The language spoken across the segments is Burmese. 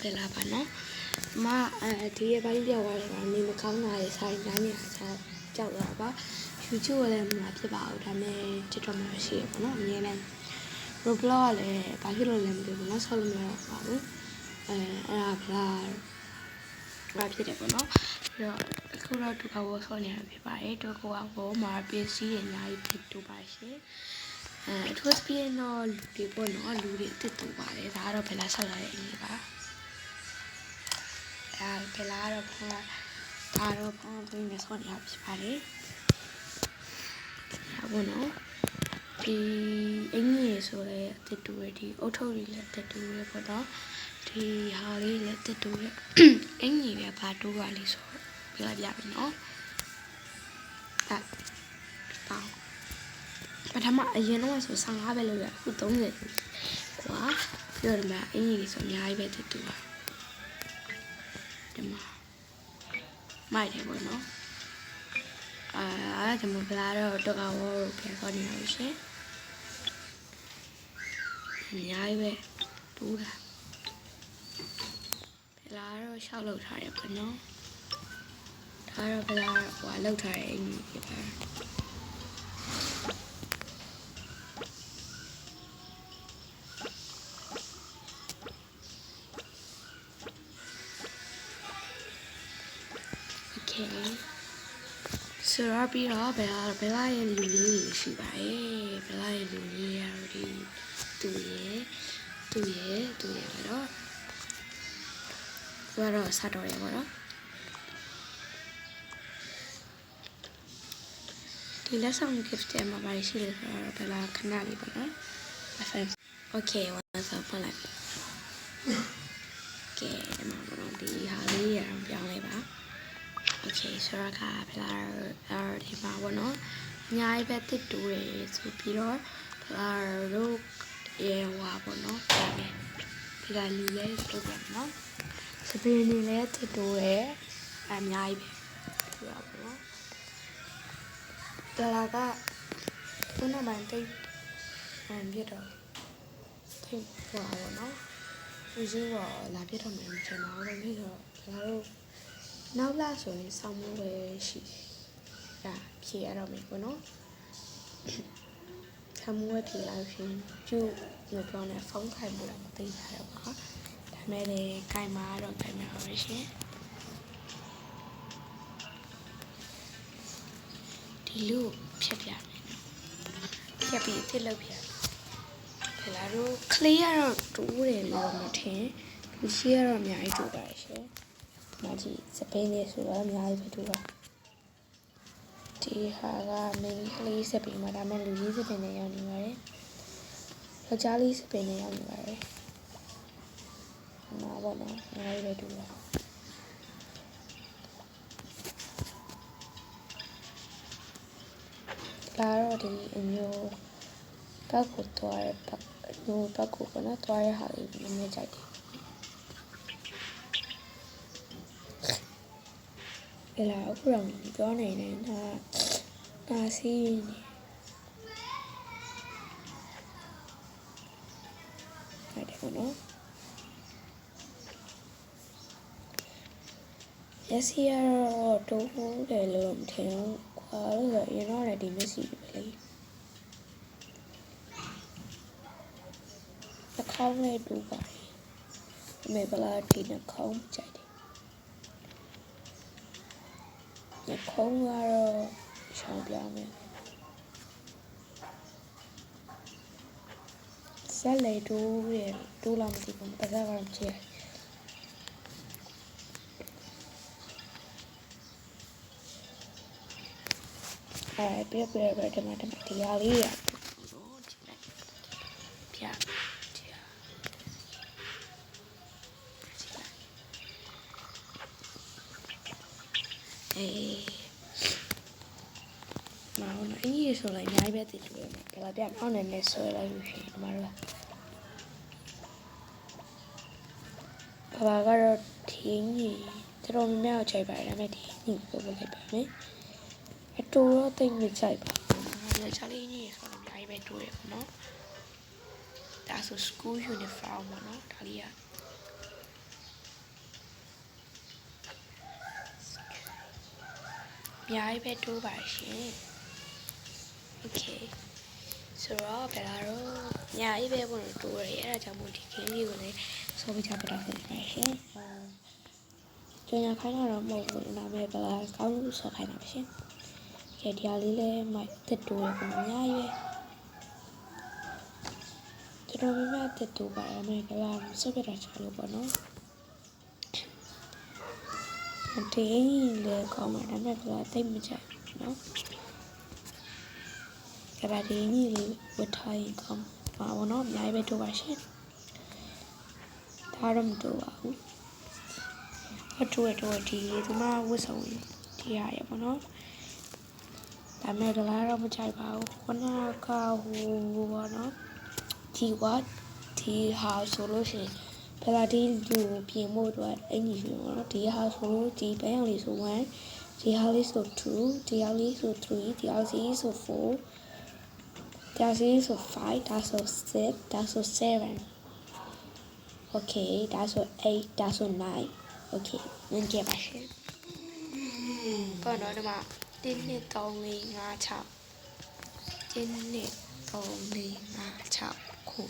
ဖယ်လာပါနော်မအဲဒီရဲ့ပိုင်းပြောက်သွားတယ်ကနေမကောင်းတာရဲ့ဆိုင်တိုင်းညာချကြောက်တာပါ YouTube ကလည်းမဖြစ်ပါဘူးဒါပေမဲ့ TikTok မှာရှိရပါတော့အများနဲ့ Roblox ကလည်းဘာဖြစ်လို့လဲမသိဘူးနော်ဆောက်လို့မရပါဘူးအဲအဲ့ဒါဗလားဘာဖြစ်တယ်ပေါ့နော်ပြီးတော့အခုတော့ဒုက္ခဝဆောက်နေတာဖြစ်ပါတယ်ဒုက္ခဝကိုမာပစ္စည်းအများကြီးဖြစ်တူပါရှင်အဲအထူးစပီးတော့လူတွေပေါ့နော်လူတွေအစ်တူပါတယ်ဒါကတော့ဗလားဆောက်လာတဲ့အရေးပါ ဘယ်လားတော့ဖာဒါတော့ဖာသွင်းနေဆောနေရဖြစ်ပါတယ်ဟာဘောနော်ဒီအင်းကြီးဆိုရဲအတစ်တူရဒီအုတ်ထုပ်တွေလည်းတစ်တူရပေါ့နော်ဒီဟာလေးလည်းတစ်တူရအင်းကြီးပဲဘာတိုးပါလိဆိုပြလိုက်ပြပြီနော်ဒါတောင်းပထမအရင်တော့ဆို15ပဲလို့ရအခု30ကွာပြောတယ်မှာအင်းကြီးဆိုအများကြီးပဲတစ်တူပါ ဒီမှာမိုက်တယ်ပေါ့နော်အာအဲ့ဒါမှဗလာတော့တော့ကဝေါ်ပြန်ခေါ်နေရလို့ရှင်အများကြီးပဲတူးတာဗလာတော့ရှောက်လောက်ထားရပါနော်ဒါတော့ဗလာဟိုလောက်ထားတဲ့အင်ကြီးပြပါ ဆိုတော့ပြီးတော့ဘယ်လာဘယ်လာရဲ့လူလေးတွေရှိပါတယ်ဘယ်လာရဲ့လူလေးရတော့ဒီသူရဲ့သူရဲ့သူရဲ့ပဲတော့သူကတော့စတော့ရပါတော့ဒီလက်ဆောင် gift ထဲမှာပါရှိတယ်ဆိုတော့ဘယ်လာခဏလေးပေါ့နော် FM okay ဝန်ဆောင်ဖွင့်လိုက်ကဲဒီမှာပေါ့ဒီဟာလေးရအောင်ပြောင်းလိုက်ပါ Okay ဆိုတော့ကဖလာအော်ဒီမှာပေါ့နော်အများကြီးပဲတစ်တူတယ်ဆိုပြီးတော့ဖလာတို့ရေဝါပေါ့နော်ဒါပဲဒီကလူလေးတို့ပေါ့နော်စပင်းနေလဲတစ်တူတယ်အများကြီးပဲပြရပါတော့ဒါလာကခုနမှန်တိတ်အမ်ပြတော့ထိတ်ဟွာပေါ့နော်ဦးစီးတော့လာပြတော့မှမချင်ပါဘူးပြီးတော့ဒါတို့ နောက်လာဆိုရင်ဆောင်းမိုးပဲရှိဒါဖြေရတော့မယ်ပေါ့နော်ဆောင်းမိုးပဲဖြေလိုက်ရှင်ကျုပ်မပြောနဲ့ဖုန်းခိုင်ဖို့လည်းမသိကြတော့ပါဒါပေမဲ့လည်းခိုင်မာတော့ခိုင်မာပါပဲရှင်ဒီလူဖြတ်ပြမယ်ဖြတ်ပြီးအစ်စ်လုပ်ပြဖလာတို့ကလေးကတော့တူးတယ်လို့မထင်လူရှိကတော့အများကြီးတူပါတယ်ရှင် မကြီးစပိန်လေးဆိုတော့အများကြီးပဲတူတာဒီဟာကမင်းကလေးစပိန်မှာဒါမဲ့လူကြီးစပိန်နဲ့ရောက်နေပါတယ်ယောက်ျားလေးစပိန်နဲ့ရောက်နေပါတယ်မှာပေါ့နော်အများကြီးပဲတူတာလာတော့ဒီအမျိုးဘက်ကိုတွားရဘက်အမျိုးဘက်ကိုပေါ့နော်တွားရဟာလေးနည်းနည်းကြိုက် တယ်အဲ့လာအခုတော့ပြောနေတယ်ဒါဒါစီးနေဟုတ်တယ်ပေါ့နော်ရစီရတော့တူးတယ်လို့မထင်ဘူးခွာလို့ဆိုရင်တော့လည်းဒီမျက်စိပဲလေတစ်ခေါင်းလေးတူပါတယ်အမေဘလာဒီနှခေါင်းကြိုက်တယ် ညခုံးကတော့ရှောင်းပြမယ်ဆက်လေတိုးရတိုးလာမသိဘူးပါစားကတော့ကြည့်အဲပြပြပြဒီမှာဒီမှာဒီဟာလေးရပြ တွေဆိုလိုက်အများကြီးပဲတည်တူရမယ်ဒါလာပြန်အောင်းနေနဲ့ဆွဲလိုက်လို့ရှိရင်ဒီမှာတော့ဘာဘာကတော့ထင်းကြီးတော်တော်များများကိုချိန်ပါတယ်ဒါပေမဲ့ဒီညကိုပို့လိုက်ပါမယ်အတူတော့တိတ်မချိန်ပါဘူးဒါချလေးညဆိုတော့အများကြီးပဲတူရပါနော်ဒါဆို school uniform ပေါ့နော်ဒါလေးကအများကြီးပဲတူပါရှင် โอเคဆိုတော့ဘယ်လာတော့ညာကြီးပဲပုံလို့တိုးရတယ်အဲ့ဒါကြောင့်မို့ဒီခင်းလေးကိုလည်းစောပြီးချပြတာဖြစ်ပါရှင်ကျန်ရခိုင်းတာတော့မဟုတ်ဘူးဒါပေမဲ့ဘယ်လာကောင်းလို့ဆော်ခိုင်းတာပါရှင်ကဲဒီဟာလေးလည်းမိုက်တက်တိုးရပုံညာကြီးပဲကျွန်တော်မြတ်တက်တိုးပါရမယ်ဘယ်လာစောပြတာချလို့ပေါ့နော် ဒီလေကောင်းမှာဒါပေမဲ့ကတိတ်မကြိုက်ဘူးเนาะ ကဘာဒီညီလေးဝတ်ထားရင်ကောင်းပါဘောနော်အများကြီးပဲတို့ပါရှင်ဒါတော့မတို့ပါဘူးအတို့ရတော့ဒီဒီမှာဝတ်ဆောင်ဒီရရပေါ့နော်ဒါမဲ့ဒလာတော့မကြိုက်ပါဘူးခဏကဟိုဘောနော်ဒီဝတ်ဒီဟာဆိုလို့ရှိရင်ဖလာဒီလူပြင်ဖို့အတွက်အင်ကြီးရှင်ပေါ့နော်ဒီဟာဆိုဒီဘန်းရောင်လေးဆို1ဒီဟာလေးဆို2ဒီဟာလေးဆို3ဒီဟာလေးဆို4 ဒီဟာလေးဆို5ဒါဆို6ဒါဆို7 okay ဒါဆို8ဒါဆို9 okay ငင်းကြပါရှင်ပေါ့တော့ဒီမှာ1 2 3 4 5 6 1 2 3 4 5 6ခု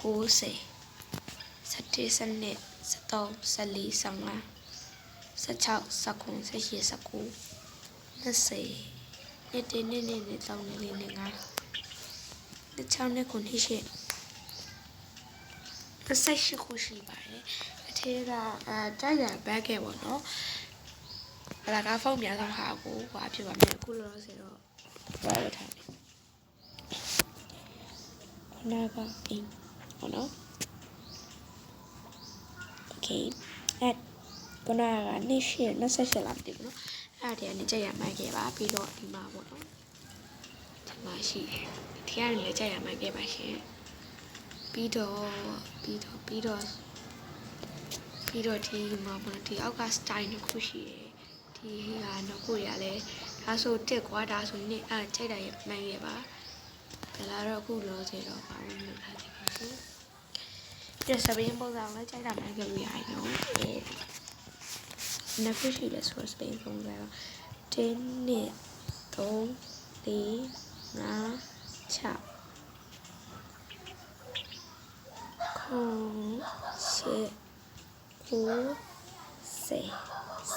90 17 12 13 14 15 16 19 18 19 20နှစ်တင်းနှစ်နှစ်နှစ်3နှစ်4နှစ်5နှစ်6နှစ် 9နှစ်8 28ခုရှိပါတယ်အထက်ကအဲတိုက်ရဘက်ကပေါ့နော်အလားကဖုန်းများဆုံးဟာကိုဟွာဖြစ်ပါမယ်အခုလောလောဆယ်တော့ဘာလို့ထားလဲခဏကအိမ်ဟုတ်နော် okay အဲ့ခုနကနှစ်ရှစ်28လောက်တည်ဘူးနော်အဲ့ဒါတည်းကနေကြက်ရမိုက်ခဲ့ပါပြီးတော့ဒီမှာပေါ့နော်ဒီ မှာရှိတယ်ဒီကနေလည်းကြက်ရမိုက်ခဲ့ပါရှင်ပြီးတော့ပြီးတော့ပြီးတော့ပြီးတော့ဒီမှာပေါ့နော်ဒီအောက်က style တစ်ခုရှိတယ်ဒီဟာတော့ကိုရလဲဒါဆိုတက်ကွာဒါဆိုနှစ်အဲ့ကြိုက်တာရမှန်ခဲ့ပါဒါလာတော့အခုလောစေတော့ဘာလို့မလုပ်ထားသေးပါဘူးပြစပင်းပုံစံလည်းကြိုက်တာမှကြည့်ရအောင်နော်အဲနှစ်ခုရှိတယ်ဆိုစပင်းပုံစံတော့တင်းနှစ်သုံး 6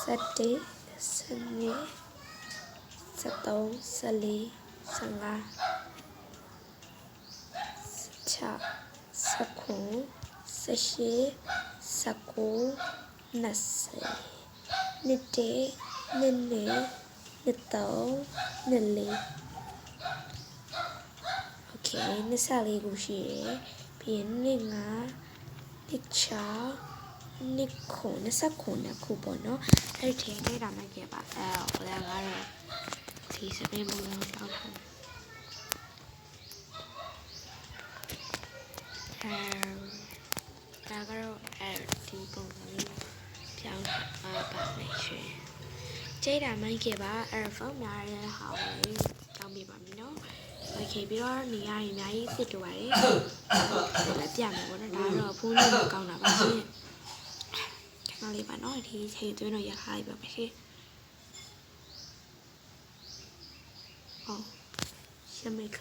7 9 10 11 12 13 14 15 16 17 19 20 21 22 23 24 ဆိုရင်နှစ်ဆလေးခုရှိတယ်ပြီးရင်နှစ်ငါနှစ်ချောင်းနှစ်ခုနှစ်ဆက်ခုနှစ်ခုပေါ့နော်အဲ့ဒီထဲနေတာမှကြည့်ပါအဲ့တော့လည်းငါတော့ဒီစပင်းပုံလုံးတောက်ဖို့အဲဒါကတော့အဲ့ဒီပုံလေးပြောင်းပါပါမယ်ရှင်ကြိတ်တာမှကြည့်ပါအဲ့ဖုန်းများတဲ့ဟာလေး ခြေပြီးတော့နေရာတွေအများကြီးစစ်တူပါတယ်။လက်ပြမယ်ပေါ့နော်။ဒါတော့ဖုန်းလေးကောင်းတာပါရှင်။ခဏလေးပါနော်။ဒီခြေသွင်းတော့ရခိုင်းပါပါရှင်။ဟုတ်ရှင်းမိခ